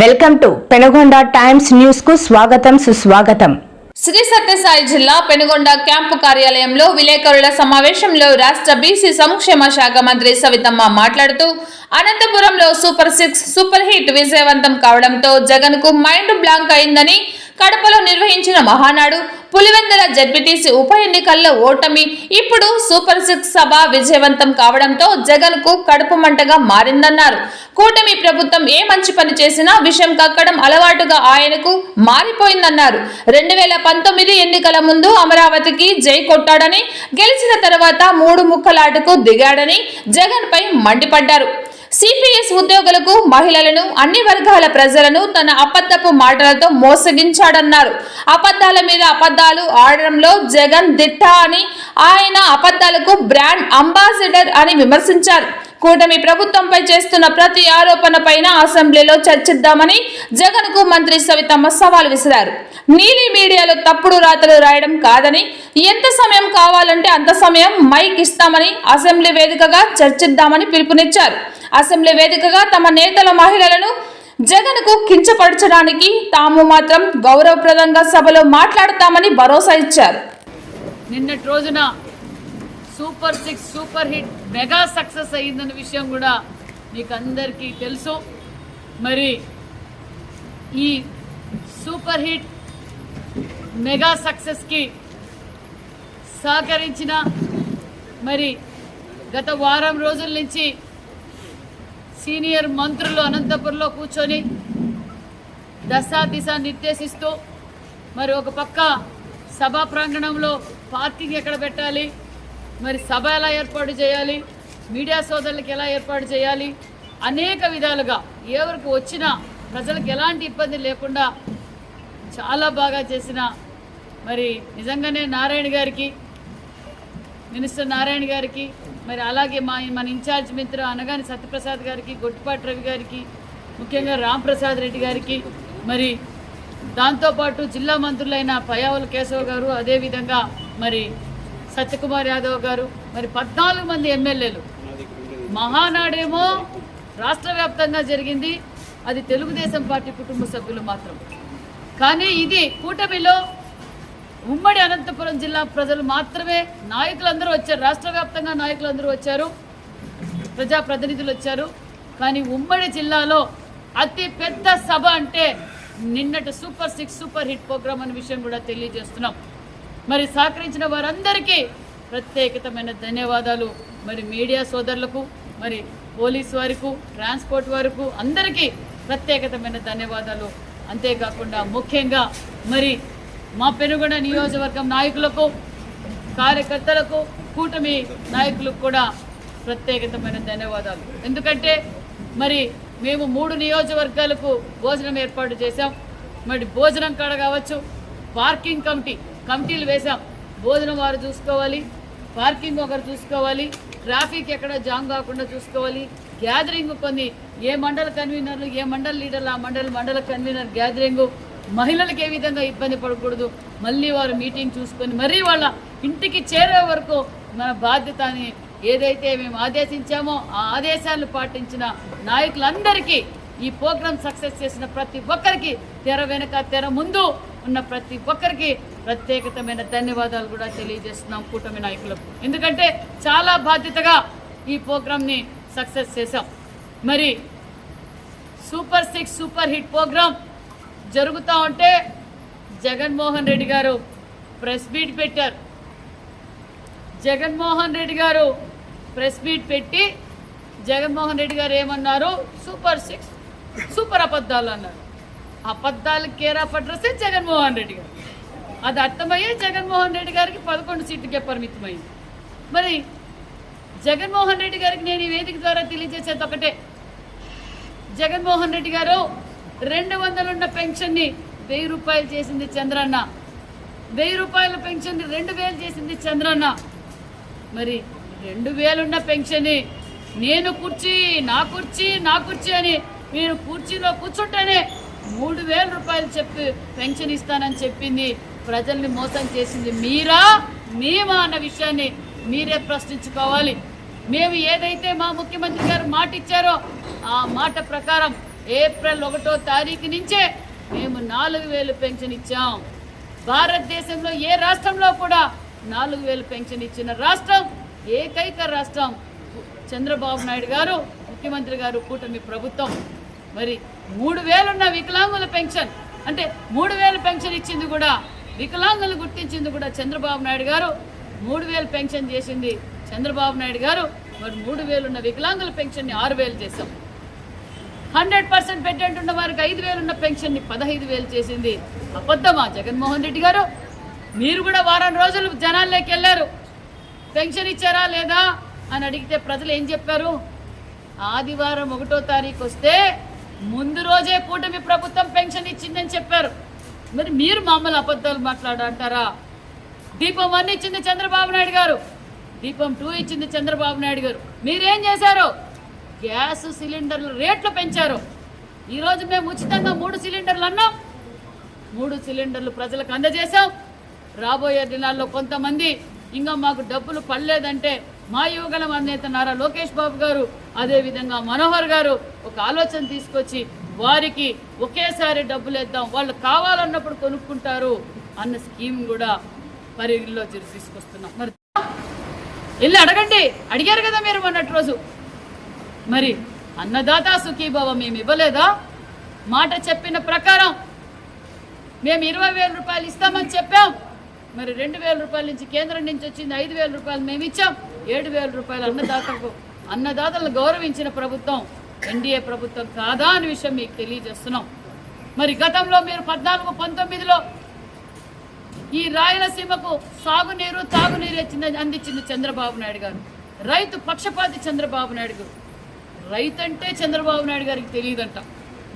Welcome to Penagonda times న్యూస్కు స్వాగతం సుస్వాగతం. శ్రీ సత్యసాయి జిల్లా పెనుగొండ క్యాంపు కార్యాలయంలో విలేకరుల సమావేశంలో రాష్ట్ర బీసీ సంక్షేమ శాఖ మంత్రి సవితమ్మ మాట్లాడుతూ అనంతపురంలో సూపర్ సిక్స్ సూపర్ హిట్ విజయవంతం కావడంతో జగన్కు మైండ్ బ్లాంక్ అయిందని కడపలో నిర్వహించిన మహానాడు పులివెందుల జడ్పీటీసీ ఉప ఎన్నికల్లో ఓటమి ఇప్పుడు సూపర్ సిక్స్ సభ విజయవంతం కావడంతో జగన్కు కడుపు మంటగా మారిందన్నారు. కూటమి ప్రభుత్వం ఏ మంచి పని చేసినా విషయం కక్కడం అలవాటుగా ఆయనకు మారిపోయిందన్నారు. రెండు వేల పంతొమ్మిది ఎన్నికల ముందు అమరావతికి జై కొట్టాడని గెలిచిన తర్వాత మూడు ముక్కలాటకు దిగాడని జగన్ పై మండిపడ్డారు. సిపిఎస్ ఉద్యోగులకు మహిళలను అన్ని వర్గాల ప్రజలను తన అబద్ధపు మాటలతో మోసగించాడన్నారు. అబద్ధాల మీద అబద్ధాలు ఆడడంలో జగన్ దిట్ట అని ఆయన అబద్ధాలకు బ్రాండ్ అంబాసిడర్ అని విమర్శించారు. కూటమి ప్రభుత్వంపై చేస్తున్న ప్రతి ఆరోపణ పైన అసెంబ్లీలో చర్చిద్దామని జగన్కు మంత్రి సవితమ్మ సవాల్ విసిరారు. నీలి మీడియాలో తప్పుడు రాతలు రాయడం కాదని ఎంత సమయం కావాలంటే అంత సమయం మైక్ ఇస్తామని అసెంబ్లీ వేదికగా చర్చిద్దామని పిలుపునిచ్చారు. అసెంబ్లీ వేదికగా తమ నేతల మహిళలను జగన్కు కించపరచడానికి తాము మాత్రం గౌరవప్రదంగా సభలో మాట్లాడతామని భరోసా ఇచ్చారు. నిన్నటి రోజున super six super hit mega success అయ్యిందన్న విషయం కూడా మీకు అందరికీ తెలుసు. మరి ఈ సూపర్ హిట్ మెగా సక్సెస్కి సహకరించిన మరి గత వారం రోజుల నుంచి సీనియర్ మంత్రులు అనంతపురంలో కూర్చొని దశా దిశ నిర్దేశిస్తూ మరి ఒక పక్క సభా ప్రాంగణంలో పార్కింగ్ ఎక్కడ పెట్టాలి? మరి సభ ఎలా ఏర్పాటు చేయాలి? మీడియా సోదరులకు ఎలా ఏర్పాటు చేయాలి? అనేక విధాలుగా ఎవరికి వచ్చినా ప్రజలకు ఎలాంటి ఇబ్బంది లేకుండా చాలా బాగా చేసిన మరి నిజంగానే నారాయణ గారికి మినిస్టర్ నారాయణ గారికి మరి అలాగే మా మన ఇన్ఛార్జ్ మిత్ర అనగాని సత్యప్రసాద్ గారికి గొట్టిపాటి రవి గారికి ముఖ్యంగా రాంప్రసాద్ రెడ్డి గారికి మరి దాంతోపాటు జిల్లా మంత్రులైన పయావుల కేశవ్ గారు అదేవిధంగా మరి సత్యకుమార్ యాదవ్ గారు మరి పద్నాలుగు మంది ఎమ్మెల్యేలు. మహానాడేమో రాష్ట్ర వ్యాప్తంగా జరిగింది. అది తెలుగుదేశం పార్టీ కుటుంబ సభ్యులు మాత్రం. కానీ ఇది కూటమిలో ఉమ్మడి అనంతపురం జిల్లా ప్రజలు మాత్రమే నాయకులందరూ వచ్చారు. రాష్ట్ర వ్యాప్తంగా నాయకులందరూ వచ్చారు. ప్రజాప్రతినిధులు వచ్చారు. కానీ ఉమ్మడి జిల్లాలో అతి పెద్ద సభ అంటే నిన్నటి super six super hit programme అనే విషయం కూడా తెలియజేస్తున్నాం. మరి సహకరించిన వారందరికీ ప్రత్యేకతమైన ధన్యవాదాలు. మరి మీడియా సోదరులకు మరి పోలీస్ వారికి ట్రాన్స్పోర్ట్ వరకు అందరికీ ప్రత్యేకతమైన ధన్యవాదాలు. అంతేకాకుండా ముఖ్యంగా మరి మా పెనుగొండ నియోజకవర్గం నాయకులకు కార్యకర్తలకు కూటమి నాయకులకు కూడా ప్రత్యేకతమైన ధన్యవాదాలు. ఎందుకంటే మరి మేము మూడు నియోజకవర్గాలకు భోజనం ఏర్పాటు చేశాం. మరి భోజనం కాడ కావచ్చు పార్కింగ్ కమిటీ కమిటీలు వేశాం. భోజనం వారు చూసుకోవాలి పార్కింగ్ ఒకరు చూసుకోవాలి ట్రాఫిక్ ఎక్కడ జామ్ కాకుండా చూసుకోవాలి గ్యాదరింగ్ కొన్ని ఏ మండల కన్వీనర్లు ఏ మండల లీడర్లు ఆ మండల మండల కన్వీనర్ గ్యాదరింగు మహిళలకు ఏ విధంగా ఇబ్బంది పడకూడదు మళ్ళీ వారు మీటింగ్ చూసుకొని మరీ వాళ్ళ ఇంటికి చేరే వరకు మన బాధ్యత అని ఏదైతే మేము ఆదేశించామో ఆ ఆదేశాలను పాటించిన నాయకులందరికీ ఈ ప్రోగ్రాం సక్సెస్ చేసిన ప్రతి ఒక్కరికి తెర వెనక తెర ముందు ఉన్న ప్రతి ఒక్కరికి ప్రత్యేకతమైన ధన్యవాదాలు కూడా తెలియజేస్తున్నాం కూటమి నాయకులకు. ఎందుకంటే చాలా బాధ్యతగా ఈ ప్రోగ్రాంని సక్సెస్ చేశాం. మరి super six super hit programme జరుగుతూ ఉంటే జగన్మోహన్ రెడ్డి గారు ప్రెస్ మీట్ పెట్టారు. జగన్మోహన్ రెడ్డి గారు ప్రెస్ మీట్ పెట్టి జగన్మోహన్ రెడ్డి గారు ఏమన్నారు? సూపర్ సిక్స్ సూపర్ అబద్ధాలు అన్నారు. అబద్ధాలు కేర్ ఆఫ్ జగన్మోహన్ రెడ్డి గారు. అది అర్థమయ్యే జగన్మోహన్ రెడ్డి గారికి పదకొండు సీట్లకే పరిమితమైంది. మరి జగన్మోహన్ రెడ్డి గారికి నేను ఈ వేదిక ద్వారా తెలియజేసేది ఒకటే. జగన్మోహన్ రెడ్డి గారు రెండు వందలున్న పెన్షన్ని వెయ్యి రూపాయలు చేసింది చంద్రన్న. వెయ్యి రూపాయల పెన్షన్ని రెండు వేలు చేసింది చంద్రన్న. మరి రెండు వేలున్న పెన్షన్ని నేను కుర్చీ నా కుర్చీ నా కుర్చీ అని మీరు కుర్చీలో కూర్చుంటేనే మూడు వేల రూపాయలు చెప్పి పెన్షన్ ఇస్తానని చెప్పింది. ప్రజల్ని మోసం చేసింది మీరా? మేమా అన్న విషయాన్ని మీరే ప్రశ్నించుకోవాలి. మేము ఏదైతే మా ముఖ్యమంత్రి గారు మాట ఇచ్చారో ఆ మాట ప్రకారం ఏప్రిల్ ఒకటో తారీఖు నుంచే మేము నాలుగు వేలు పెన్షన్ ఇచ్చాం. భారతదేశంలో ఏ రాష్ట్రంలో కూడా నాలుగు వేలు పెన్షన్ ఇచ్చిన రాష్ట్రం ఏకైక రాష్ట్రం. చంద్రబాబు నాయుడు గారు ముఖ్యమంత్రి గారు కూటమి ప్రభుత్వం. మరి మూడు వేలున్న వికలాంగుల పెన్షన్ అంటే మూడు వేలు పెన్షన్ ఇచ్చింది కూడా వికలాంగులు గుర్తించింది కూడా చంద్రబాబు నాయుడు గారు. మూడు వేలు పెన్షన్ చేసింది చంద్రబాబు నాయుడు గారు. మరి మూడు వేలున్న వికలాంగుల పెన్షన్ని ఆరు వేలు చేశాం. హండ్రెడ్ పర్సెంట్ పెట్టేంట్ ఉన్న వారికి ఐదు వేలున్న పెన్షన్ని పదహైదు వేలు చేసింది అబద్ధమా జగన్మోహన్ రెడ్డి గారు? మీరు కూడా వారం రోజులు జనాల్లోకి వెళ్ళారు. పెన్షన్ ఇచ్చారా లేదా అని అడిగితే ప్రజలు ఏం చెప్పారు? ఆదివారం ఒకటో తారీఖు వస్తే ముందు రోజే కూటమి ప్రభుత్వం పెన్షన్ ఇచ్చిందని చెప్పారు. మరి మీరు మామూలు అబద్ధాలు మాట్లాడంటారా? దీపం వన్ ఇచ్చింది చంద్రబాబు నాయుడు గారు. దీపం టూ ఇచ్చింది చంద్రబాబు నాయుడు గారు. మీరేం చేశారు? గ్యాస్ సిలిండర్లు రేట్లు పెంచారు. ఈరోజు మేము ఉచితంగా మూడు సిలిండర్లు అన్నాం. మూడు సిలిండర్లు ప్రజలకు అందజేశాం. రాబోయే దినాల్లో కొంతమంది ఇంకా మాకు డబ్బులు పడలేదంటే మా యువగలం అధినేత నారా లోకేష్ బాబు గారు అదేవిధంగా మనోహర్ గారు ఒక ఆలోచన తీసుకొచ్చి వారికి ఒకేసారి డబ్బులు ఇద్దాం వాళ్ళు కావాలన్నప్పుడు కొనుక్కుంటారు అన్న స్కీమ్ కూడా పరిగణలో తీసుకొస్తున్నాం. మరి వెళ్ళి అడగండి. అడిగారు కదా మీరు మొన్నటి రోజు. మరి అన్నదాత సుఖీభవ మేము ఇవ్వలేదా? మాట చెప్పిన ప్రకారం మేము ఇరవై వేల రూపాయలు ఇస్తామని చెప్పాం. మరి రెండు వేల రూపాయల నుంచి కేంద్రం నుంచి వచ్చింది ఐదు వేల రూపాయలు మేము ఇచ్చాం. ఏడు వేల రూపాయలు అన్నదాతకు అన్నదాతలను గౌరవించిన ప్రభుత్వం ఎన్డీఏ ప్రభుత్వం కాదా అనే విషయం మీకు తెలియజేస్తున్నాం. మరి గతంలో మీరు పద్నాలుగు పంతొమ్మిదిలో ఈ రాయలసీమకు సాగునీరు తాగునీరు ఇచ్చింది అందించింది చంద్రబాబు నాయుడు గారు. రైతు పక్షపాతి చంద్రబాబు నాయుడు గారు. రైతు అంటే చంద్రబాబు నాయుడు గారికి తెలియదంట.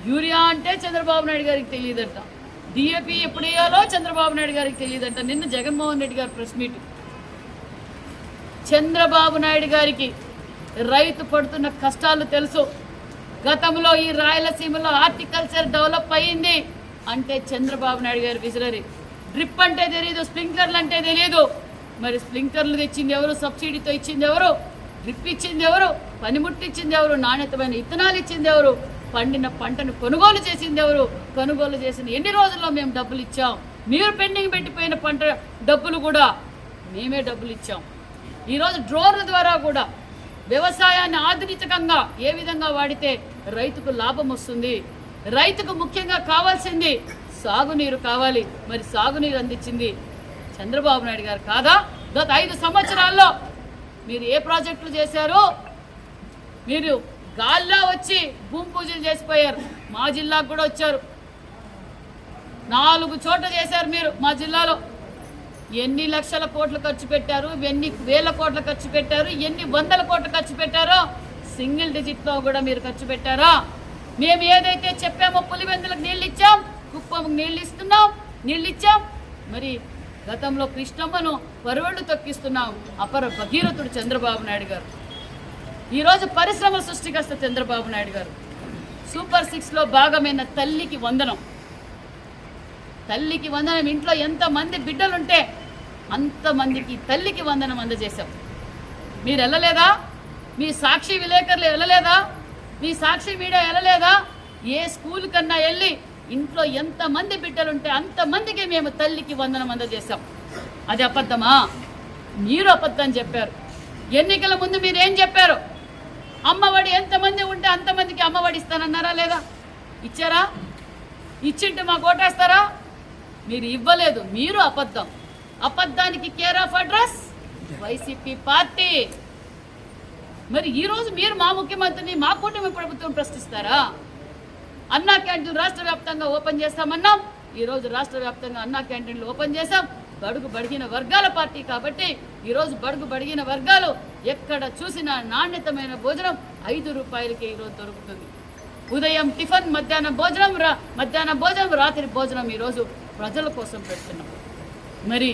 యూరియా అంటే చంద్రబాబు నాయుడు గారికి తెలియదంట. డిఏపి ఎప్పుడు వేయాలో చంద్రబాబు నాయుడు గారికి తెలియదంట. నిన్న జగన్మోహన్ రెడ్డి గారి ప్రెస్ మీట్. చంద్రబాబు నాయుడు గారికి రైతు పడుతున్న కష్టాలు తెలుసు. గతంలో ఈ రాయలసీమలో హార్టికల్చర్ డెవలప్ అయ్యింది అంటే చంద్రబాబు నాయుడు గారి విజనరీ డ్రిప్ అంటే తెలియదు స్ప్రింక్లర్లు అంటే తెలియదు మరి స్ప్రింక్లర్లు తెచ్చింది ఎవరు? సబ్సిడీతో ఇచ్చింది ఎవరు? డ్రిప్ ఇచ్చింది ఎవరు? పనిముట్టు ఇచ్చింది ఎవరు? నాణ్యతమైన ఇత్తనాలు ఇచ్చింది ఎవరు? పండిన పంటను కొనుగోలు చేసింది ఎవరు? కొనుగోలు చేసిన ఎన్ని రోజుల్లో మేము డబ్బులు ఇచ్చాం? మీరు పెండింగ్ పెట్టిపోయిన పంట డబ్బులు కూడా మేమే డబ్బులు ఇచ్చాం. ఈరోజు డ్రోన్ల ద్వారా కూడా వ్యవసాయాన్ని ఆధునికంగా ఏ విధంగా వాడితే రైతుకు లాభం వస్తుంది? రైతుకు ముఖ్యంగా కావాల్సింది సాగునీరు కావాలి. మరి సాగునీరు అందించింది చంద్రబాబు నాయుడు గారు కాదా? గత ఐదు సంవత్సరాల్లో మీరు ఏ ప్రాజెక్టులు చేశారు మీరు గాల్లో వచ్చి భూమి పూజలు చేసిపోయారు. మా జిల్లాకు కూడా వచ్చారు. నాలుగు చోట్ల చేశారు మీరు మా జిల్లాలో. ఎన్ని లక్షల కోట్లు ఖర్చు పెట్టారు ఎన్ని వేల కోట్లు ఖర్చు పెట్టారు ఎన్ని వందల కోట్లు ఖర్చు పెట్టారో సింగిల్ డిజిట్లో కూడా మీరు ఖర్చు పెట్టారా? మేము ఏదైతే చెప్పామో పులివెందులకు నీళ్ళు ఇచ్చాం కుప్పంకి నీళ్ళు ఇస్తున్నాం నీళ్ళు ఇచ్చాం. మరి గతంలో కృష్ణమ్మను పరువళ్ళు తొక్కిస్తున్నాం అపర భగీరథుడు చంద్రబాబు నాయుడు గారు. ఈరోజు పరిశ్రమ సృష్టికర్త చంద్రబాబు నాయుడు గారు. సూపర్ సిక్స్లో భాగమైన తల్లికి వందనం. తల్లికి వందనం ఇంట్లో ఎంతమంది బిడ్డలుంటే అంతమందికి తల్లికి వందనం అందజేశాం. మీరు వెళ్ళలేదా? మీ సాక్షి విలేకరులు వెళ్ళలేదా? మీ సాక్షి మీడియా వెళ్ళలేదా? ఏ స్కూల్ కన్నా వెళ్ళి ఇంట్లో ఎంతమంది బిడ్డలుంటే అంతమందికి మేము తల్లికి వందనం అందజేశాం. అది అబద్ధమా? మీరు అబద్ధం చెప్పారు. ఎన్నికల ముందు మీరు ఏం చెప్పారు? అమ్మఒడి ఎంతమంది ఉంటే అంతమందికి అమ్మఒడి ఇస్తానన్నారా లేదా? ఇచ్చారా? ఇచ్చింటే మాకు ఓటేస్తారా? మీరు ఇవ్వలేదు మీరు అబద్ధం. అబద్ధానికి care of address? YCP party. మరి ఈరోజు మీరు మా ముఖ్యమంత్రిని మా కూటమి ప్రభుత్వం ప్రశ్నిస్తారా? అన్నా క్యాంటీన్ రాష్ట్ర వ్యాప్తంగా ఓపెన్ చేస్తామన్నాం. ఈరోజు రాష్ట్ర వ్యాప్తంగా అన్నా క్యాంటీన్లు ఓపెన్ చేశాం. బడుగు బడిగిన వర్గాల పార్టీ కాబట్టి ఈరోజు బడుగు బడిగిన వర్గాలు ఎక్కడ చూసినా నాణ్యతమైన భోజనం ఐదు రూపాయలకి ఈరోజు దొరుకుతుంది. ఉదయం టిఫిన్ మధ్యాహ్నం భోజనం రా మధ్యాహ్నం భోజనం రాత్రి భోజనం ఈరోజు ప్రజల కోసం పెడుతున్నాం. మరి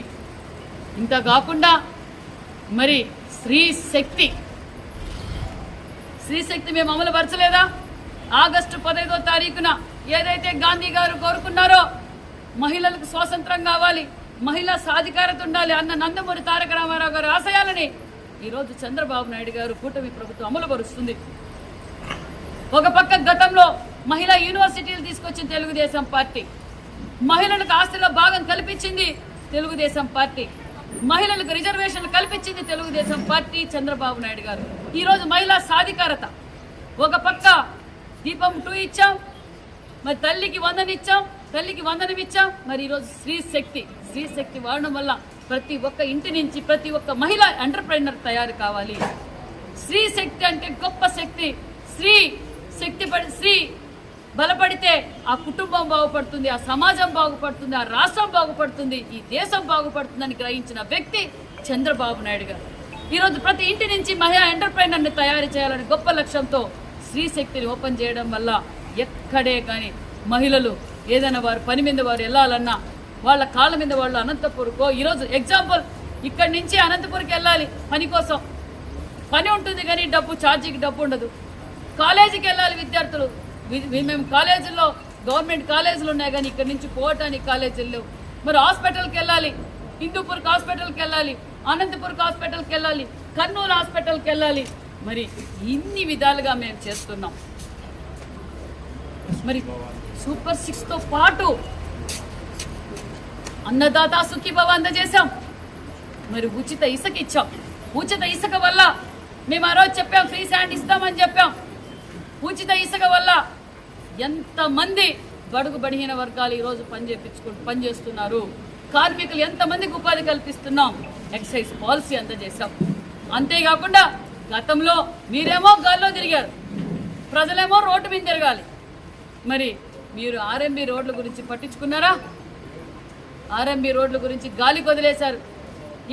ఇంత కాకుండా మరి స్త్రీ శక్తి స్త్రీశక్తి మేము అమలు పరచలేదా ఆగస్టు పదహైదో తారీఖున ఏదైతే గాంధీ గారు కోరుకున్నారో మహిళలకు స్వాతంత్రం కావాలి మహిళా సాధికారత ఉండాలి అన్న నందమూరి తారక రామారావు గారు ఆశయాలని ఈరోజు చంద్రబాబు నాయుడు గారు కూటమి ప్రభుత్వం అమలుపరుస్తుంది ఒక పక్క గతంలో మహిళా యూనివర్సిటీలు తీసుకొచ్చిన తెలుగుదేశం పార్టీ. మహిళలకు ఆస్తిలో భాగం కల్పించింది తెలుగుదేశం పార్టీ. మహిళలకు రిజర్వేషన్లు కల్పించింది తెలుగుదేశం పార్టీ చంద్రబాబు నాయుడు గారు. ఈరోజు మహిళా సాధికారత. ఒక పక్క దీపం టూ ఇచ్చాం. మరి తల్లికి వందనిచ్చాం తల్లికి వందనం ఇచ్చాం. మరి ఈరోజు స్త్రీ శక్తి స్త్రీ శక్తి వాడడం వల్ల ప్రతి ఒక్క ఇంటి నుంచి ప్రతి ఒక్క మహిళ ఎంటర్ప్రైనర్ తయారు కావాలి. స్త్రీ శక్తి అంటే గొప్ప శక్తి. స్త్రీ శక్తి పడి స్త్రీ బలపడితే ఆ కుటుంబం బాగుపడుతుంది ఆ సమాజం బాగుపడుతుంది ఆ రాష్ట్రం బాగుపడుతుంది ఈ దేశం బాగుపడుతుందని గ్రహించిన వ్యక్తి చంద్రబాబు నాయుడు గారు. ఈరోజు ప్రతి ఇంటి నుంచి మహిళా ఎంటర్ప్రైనర్ని తయారు చేయాలని గొప్ప లక్ష్యంతో స్త్రీ శక్తిని ఓపెన్ చేయడం వల్ల ఎక్కడే కానీ మహిళలు ఏదైనా వారు పని మీద వారు వెళ్ళాలన్నా వాళ్ళ కాళ్ళ మీద వాళ్ళు అనంతపూర్కో ఈరోజు ఎగ్జాంపుల్ ఇక్కడి నుంచి అనంతపూర్కి వెళ్ళాలి పని కోసం. పని ఉంటుంది కానీ డబ్బు ఛార్జీకి డబ్బు ఉండదు. కాలేజీకి వెళ్ళాలి విద్యార్థులు. మేము కాలేజీల్లో గవర్నమెంట్ కాలేజీలు ఉన్నాయి కానీ ఇక్కడి నుంచి పోవటానికి కాలేజీలు లేవు. మరి హాస్పిటల్కి వెళ్ళాలి హిందూపూర్కి హాస్పిటల్కి వెళ్ళాలి అనంతపూర్కి హాస్పిటల్కి వెళ్ళాలి కర్నూలు హాస్పిటల్కి వెళ్ళాలి. మరి ఇన్ని విధాలుగా మేము చేస్తున్నాం. మరి సూపర్ సిక్స్తో పాటు అన్నదాత సుఖీభవ అందజేశాం. మరి ఉచిత ఇసుక ఇచ్చాం. ఉచిత ఇసుక వల్ల మేము ఆ రోజు చెప్పాం ఫ్రీ శాండ్ ఇస్తామని చెప్పాం. ఉచిత ఇసుక వల్ల ఎంతమంది బడుగు బడిహీన వర్గాలు ఈరోజు పని చేపించుకుంటూ పనిచేస్తున్నారు కార్మికులు ఎంతమందికి ఉపాధి కల్పిస్తున్నాం? Excise policy అందజేశాం. అంతేకాకుండా గతంలో మీరేమో గాల్లో తిరిగారు. ప్రజలేమో రోడ్డు మీద తిరగాలి. మరి మీరు ఆర్ఎంబి రోడ్ల గురించి పట్టించుకున్నారా? ఆర్ఎంబి రోడ్ల గురించి గాలి వదిలేశారు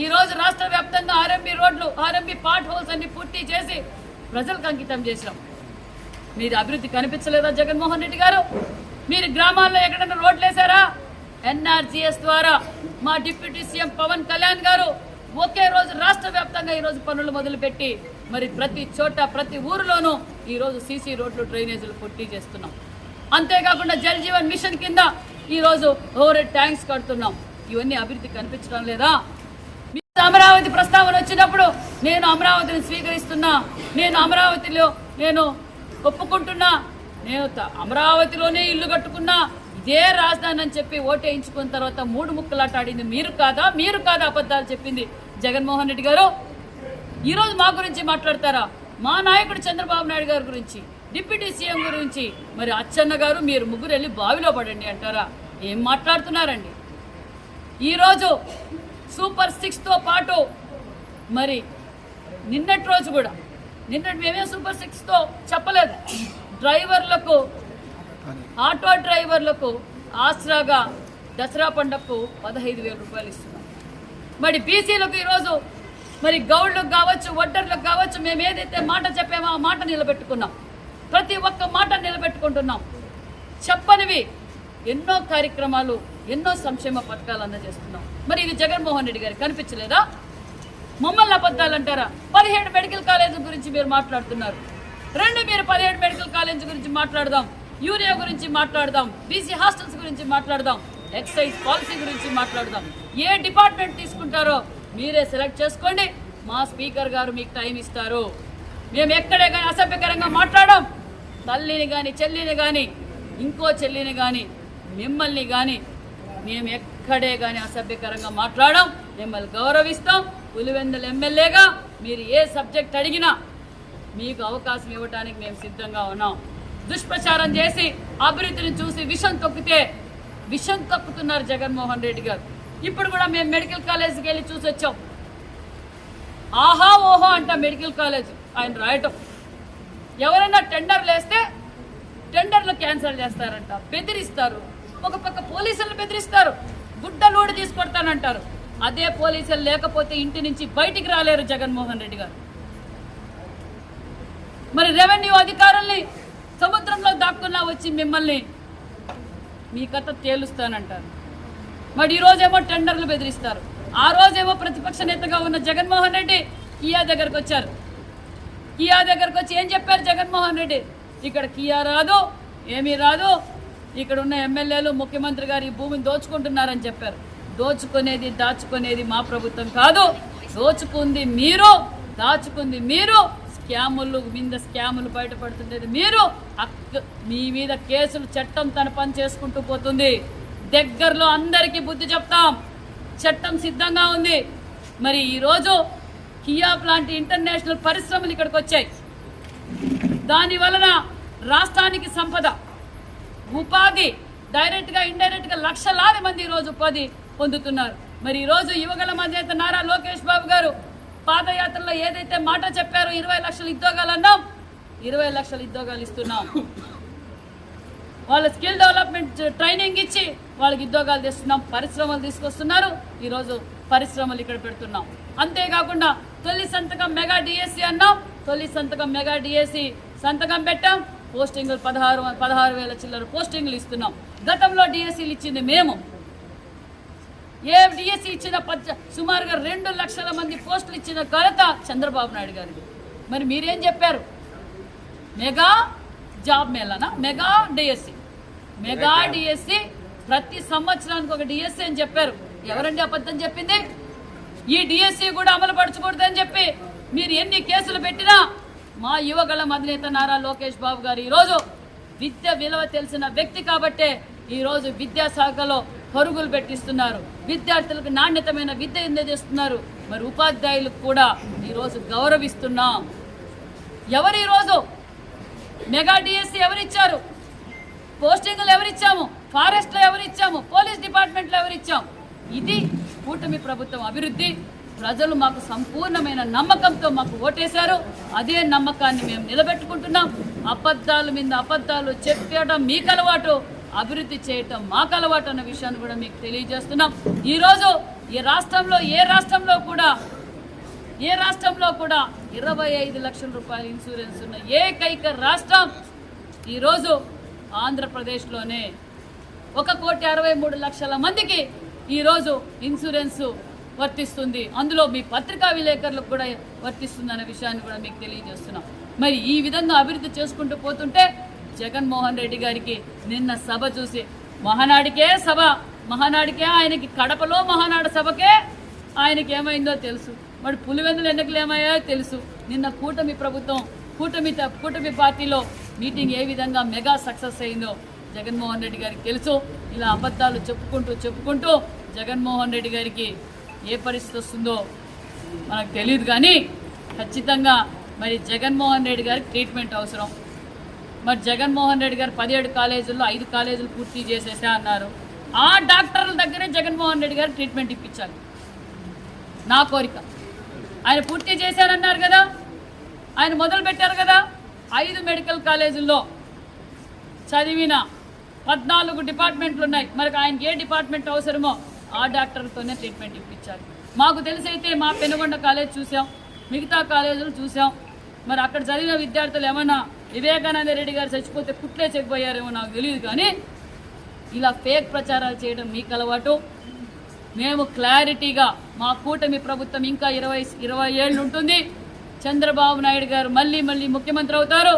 ఈరోజు రాష్ట్ర వ్యాప్తంగా ఆర్ఎంబి రోడ్లు ఆర్ఎంబి పార్ట్ హోల్స్ అన్ని పూర్తి చేసి ప్రజలకు అంకితం చేసినాం మీరు అభివృద్ధి కనిపించలేదా జగన్మోహన్ రెడ్డి గారు? మీరు గ్రామాల్లో ఎక్కడైనా రోడ్లు వేశారా? ఎన్ఆర్జీఎస్ ద్వారా మా డిప్యూటీ సీఎం పవన్ కళ్యాణ్ గారు ఒకే రోజు రాష్ట్ర వ్యాప్తంగా ఈరోజు పనులు మొదలుపెట్టి మరి ప్రతి చోట ప్రతి ఊరిలోనూ ఈరోజు సీసీ రోడ్లు డ్రైనేజీలు పొట్టి చేస్తున్నాం. అంతేకాకుండా జల్ జీవన్ మిషన్ కింద ఈరోజు ఓవర్ ట్యాంక్స్ కడుతున్నాం. ఇవన్నీ అభివృద్ధి కనిపించడం లేదా? అమరావతి ప్రస్తావన వచ్చినప్పుడు నేను అమరావతిని స్వీకరిస్తున్నా నేను అమరావతిలో నేను ఒప్పుకుంటున్నా నేను అమరావతిలోనే ఇల్లు కట్టుకున్నా ఇదే రాజధాని అని చెప్పి ఓటేయించుకున్న తర్వాత మూడు ముక్కలాట ఆడింది మీరు కాదా? మీరు కాదా అబద్ధాలు చెప్పింది జగన్మోహన్ రెడ్డి గారు? ఈరోజు మా గురించి మాట్లాడతారా? మా నాయకుడు చంద్రబాబు నాయుడు గారి గురించి డిప్యూటీ సీఎం గురించి. మరి అచ్చన్న గారు మీరు ముగ్గురు వెళ్ళి బావిలో పడండి అంటారా? ఏం మాట్లాడుతున్నారండి? ఈరోజు సూపర్ సిక్స్తో పాటు మరి నిన్నటి రోజు కూడా నిన్నటి మేమే సూపర్ సిక్స్తో చెప్పలేదు. డ్రైవర్లకు ఆటో డ్రైవర్లకు ఆసరాగా దసరా పండగకు పదహైదు వేల రూపాయలు ఇస్తున్నాం. మరి బీసీలకు ఈరోజు మరి గౌడ్లకు కావచ్చు ఒడ్డర్లకు కావచ్చు మేము ఏదైతే మాట చెప్పామో ఆ మాట నిలబెట్టుకున్నాం. ప్రతి ఒక్క మాట నిలబెట్టుకుంటున్నాం. చెప్పనివి. ఎన్నో కార్యక్రమాలు ఎన్నో సంక్షేమ పథకాలు అందజేస్తున్నాం. మరి ఇది జగన్మోహన్ రెడ్డి గారికి కనిపించలేదా? మమ్మల్ని అబద్ధాలు అంటారా పదిహేడు మెడికల్ కాలేజ్ గురించి మీరు మాట్లాడుతున్నారు. రెండు మీరు పదిహేడు మెడికల్ కాలేజ్ గురించి మాట్లాడదాం. యూరియా గురించి మాట్లాడదాం. బీసీ హాస్టల్స్ గురించి మాట్లాడదాం. ఎక్సైజ్ పాలసీ గురించి మాట్లాడదాం. ఏ డిపార్ట్మెంట్ తీసుకుంటారో మీరే సెలెక్ట్ చేసుకోండి. మా స్పీకర్ గారు మీకు టైం ఇస్తారు. మేము ఎక్కడే కానీ అసభ్యకరంగా మాట్లాడడం. తల్లిని కానీ చెల్లిని కానీ ఇంకో చెల్లిని కానీ మిమ్మల్ని కానీ మేము ఎక్కడే కానీ అసభ్యకరంగా మాట్లాడడం. మిమ్మల్ని గౌరవిస్తాం. పులివెందుల ఎమ్మెల్యేగా మీరు ఏ సబ్జెక్ట్ అడిగినా మీకు అవకాశం ఇవ్వడానికి మేము సిద్ధంగా ఉన్నాం. దుష్ప్రచారం చేసి అభివృద్ధిని చూసి విషం తొక్కితే విషం తొక్కుతున్నారు జగన్మోహన్ రెడ్డి గారు. ఇప్పుడు కూడా మేము మెడికల్ కాలేజీకి వెళ్ళి చూసి వచ్చాం. ఆహా ఓహో అంట మెడికల్ కాలేజ్. ఆయన రాయటం. ఎవరైనా టెండర్లు వేస్తే టెండర్లు క్యాన్సిల్ చేస్తారంట. బెదిరిస్తారు. ఒక పక్క పోలీసులను బెదిరిస్తారు. గుడ్డ లోడు తీసుకొడతానంటారు అదే పోలీసులు లేకపోతే ఇంటి నుంచి బయటికి రాలేరు జగన్మోహన్ రెడ్డి గారు. మరి రెవెన్యూ అధికారుల్ని సముద్రంలో దాక్కున్నా వచ్చి మిమ్మల్ని మీ కథ తేలుస్తానంటారు. మరి ఈరోజేమో టెండర్లు బెదిరిస్తారు. ఆ రోజేమో ప్రతిపక్ష నేతగా ఉన్న జగన్మోహన్ రెడ్డి కియా దగ్గరకు వచ్చారు. కియా దగ్గరకు వచ్చి ఏం చెప్పారు జగన్మోహన్ రెడ్డి? ఇక్కడ కియా రాదు ఏమీ రాదు ఇక్కడ ఉన్న ఎమ్మెల్యేలు ముఖ్యమంత్రి గారు ఈ భూమిని దోచుకుంటున్నారని చెప్పారు. దోచుకునేది దాచుకునేది మా ప్రభుత్వం కాదు. దోచుకుంది మీరు దాచుకుంది మీరు స్కాములు మీద స్కాములు బయటపడుతుండేది మీరు. మీ మీద కేసులు చట్టం తన పని చేసుకుంటూ పోతుంది. దగ్గరలో అందరికీ బుద్ధి చెప్తాం. చట్టం సిద్ధంగా ఉంది. మరి ఈరోజు కియాప్ లాంటి ఇంటర్నేషనల్ పరిశ్రమలు ఇక్కడికి వచ్చాయి. దాని వలన రాష్ట్రానికి సంపద ఉపాధి డైరెక్ట్గా ఇండైరెక్ట్గా లక్షలాది మంది ఈరోజు ఉపాధి పొందుతున్నారు. మరి ఈరోజు యువగల మధ్యత నారా లోకేష్ బాబు గారు పాదయాత్రలో ఏదైతే మాట చెప్పారో ఇరవై లక్షల ఉద్యోగాలు అన్నాం. ఇరవై లక్షల ఉద్యోగాలు ఇస్తున్నాం. వాళ్ళ స్కిల్ డెవలప్మెంట్ ట్రైనింగ్ ఇచ్చి వాళ్ళకి ఉద్యోగాలు తెస్తున్నాం పరిశ్రమలు తీసుకొస్తున్నారు. ఈరోజు పరిశ్రమలు ఇక్కడ పెడుతున్నాం. అంతేకాకుండా తొలి సంతకం మెగా డిఎస్సి అన్నాం. తొలి సంతకం మెగా డిఎస్సి సంతకం పెట్టాం. పోస్టింగ్లు పదహారు పదహారు వేల చిల్లర పోస్టింగ్లు ఇస్తున్నాం. గతంలో డిఎస్సీలు ఇచ్చింది మేము. ఏ డిఎస్సీ ఇచ్చిన పచ్చ సుమారుగా రెండు లక్షల మంది పోస్టులు ఇచ్చిన ఘనత చంద్రబాబు నాయుడు గారికి మరి మీరేం చెప్పారు? మెగా జాబ్ మేళనా? మెగా డిఎస్సి మెగా డిఎస్సి ప్రతి సంవత్సరానికి ఒక డిఎస్సి అని చెప్పారు. ఎవరండి అబద్ధం చెప్పింది? ఈ డిఎస్సి కూడా అమలు పరచకూడదని చెప్పి మీరు ఎన్ని కేసులు పెట్టినా మా యువగళం అధినేత నారా లోకేష్ బాబు గారు ఈరోజు విద్య విలువ తెలిసిన వ్యక్తి కాబట్టే ఈరోజు విద్యాశాఖలో పరుగులు పెట్టిస్తున్నారు. విద్యార్థులకు నాణ్యతమైన విద్య అందజేస్తున్నారు. మరి ఉపాధ్యాయులకు కూడా ఈరోజు గౌరవిస్తున్నాం. ఎవరు ఈరోజు మెగా డిఎస్సి ఎవరిచ్చారు? పోస్టింగ్లు ఎవరిచ్చాము? ఫారెస్ట్లో ఎవరిచ్చాము? పోలీస్ డిపార్ట్మెంట్లో ఎవరిచ్చాము? ఇది కూటమి ప్రభుత్వం అభివృద్ధి. ప్రజలు మాకు సంపూర్ణమైన నమ్మకంతో మాకు ఓటేశారు. అదే నమ్మకాన్ని మేము నిలబెట్టుకుంటున్నాం. అబద్ధాల మీద అబద్ధాలు చెప్పడం మీకు అలవాటు. అభివృద్ధి చేయటం మాకు అలవాటు అన్న విషయాన్ని కూడా మీకు తెలియజేస్తున్నాం. ఈరోజు ఈ రాష్ట్రంలో ఏ రాష్ట్రంలో కూడా ఏ రాష్ట్రంలో కూడా ఇరవై ఐదు లక్షల రూపాయల ఇన్సూరెన్స్ ఉన్న ఏకైక రాష్ట్రం ఈరోజు ఆంధ్రప్రదేశ్లోనే. ఒక కోటి అరవై మూడు లక్షల మందికి ఈరోజు ఇన్సూరెన్స్ వర్తిస్తుంది. అందులో మీ పత్రికా విలేకరులకు కూడా వర్తిస్తుంది అనే విషయాన్ని కూడా మీకు తెలియజేస్తున్నాం. మరి ఈ విధంగా అభివృద్ధి చేసుకుంటూ పోతుంటే జగన్మోహన్ రెడ్డి గారికి నిన్న సభ చూసి మహానాడికే సభ మహానాడికే ఆయనకి కడపలో మహానాడు సభకే ఆయనకి ఏమైందో తెలుసు. మరి పులివెందులు ఎన్నికలు తెలుసు. నిన్న కూటమి ప్రభుత్వం కూటమి త- కూటమి పార్టీలో మీటింగ్ ఏ విధంగా మెగా సక్సెస్ అయిందో జగన్మోహన్ రెడ్డి గారికి తెలుసు. ఇలా అబద్ధాలు చెప్పుకుంటూ చెప్పుకుంటూ జగన్మోహన్ రెడ్డి గారికి ఏ పరిస్థితి వస్తుందో మనకు తెలియదు కానీ ఖచ్చితంగా మరి జగన్మోహన్ రెడ్డి గారికి ట్రీట్మెంట్ అవసరం. మరి జగన్మోహన్ రెడ్డి గారు పదిహేడు కాలేజీల్లో ఐదు కాలేజీలు పూర్తి చేసేసా అన్నారు. ఆ డాక్టర్ల దగ్గరే జగన్మోహన్ రెడ్డి గారు ట్రీట్మెంట్ ఇప్పించాలి. నా కోరిక. ఆయన పూర్తి చేశారన్నారు కదా. ఆయన మొదలు పెట్టారు కదా. ఐదు మెడికల్ కాలేజీల్లో చదివిన పద్నాలుగు డిపార్ట్మెంట్లు ఉన్నాయి. మరి ఆయనకి ఏ డిపార్ట్మెంట్ అవసరమో ఆ డాక్టర్తోనే ట్రీట్మెంట్ ఇప్పించారు. మాకు తెలిసైతే మా పెనుగొండ కాలేజ్ చూసాం. మిగతా కాలేజీలు చూసాం. మరి అక్కడ చదివిన విద్యార్థులు ఏమన్నా వివేకానంద రెడ్డి గారు చచ్చిపోతే కుట్లే చెక్కిపోయారేమో నాకు తెలియదు కానీ ఇలా ఫేక్ ప్రచారాలు చేయడం మీకు అలవాటు. మేము క్లారిటీగా మా కూటమి ప్రభుత్వం ఇంకా ఇరవై ఇరవై ఏళ్ళు ఉంటుంది. చంద్రబాబు నాయుడు గారు మళ్ళీ మళ్ళీ ముఖ్యమంత్రి అవుతారు.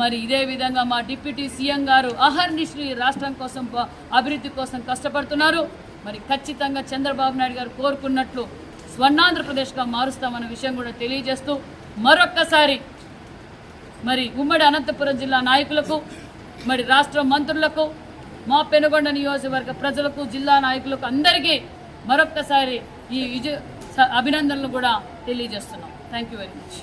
మరి ఇదే విధంగా మా డిప్యూటీ సీఎం గారు అహర్నిశలు ఈ రాష్ట్రం కోసం అభివృద్ధి కోసం కష్టపడుతున్నారు. మరి ఖచ్చితంగా చంద్రబాబు నాయుడు గారు కోరుకున్నట్లు స్వర్ణాంధ్రప్రదేశ్గా మారుస్తామన్న విషయం కూడా తెలియజేస్తూ మరొక్కసారి మరి ఉమ్మడి అనంతపురం జిల్లా నాయకులకు మరి రాష్ట్ర మంత్రులకు మా పెనుగొండ నియోజకవర్గ ప్రజలకు జిల్లా నాయకులకు అందరికీ మరొక్కసారి ఈ విజయ అభినందనలు కూడా తెలియజేస్తున్నాం. Thank you very much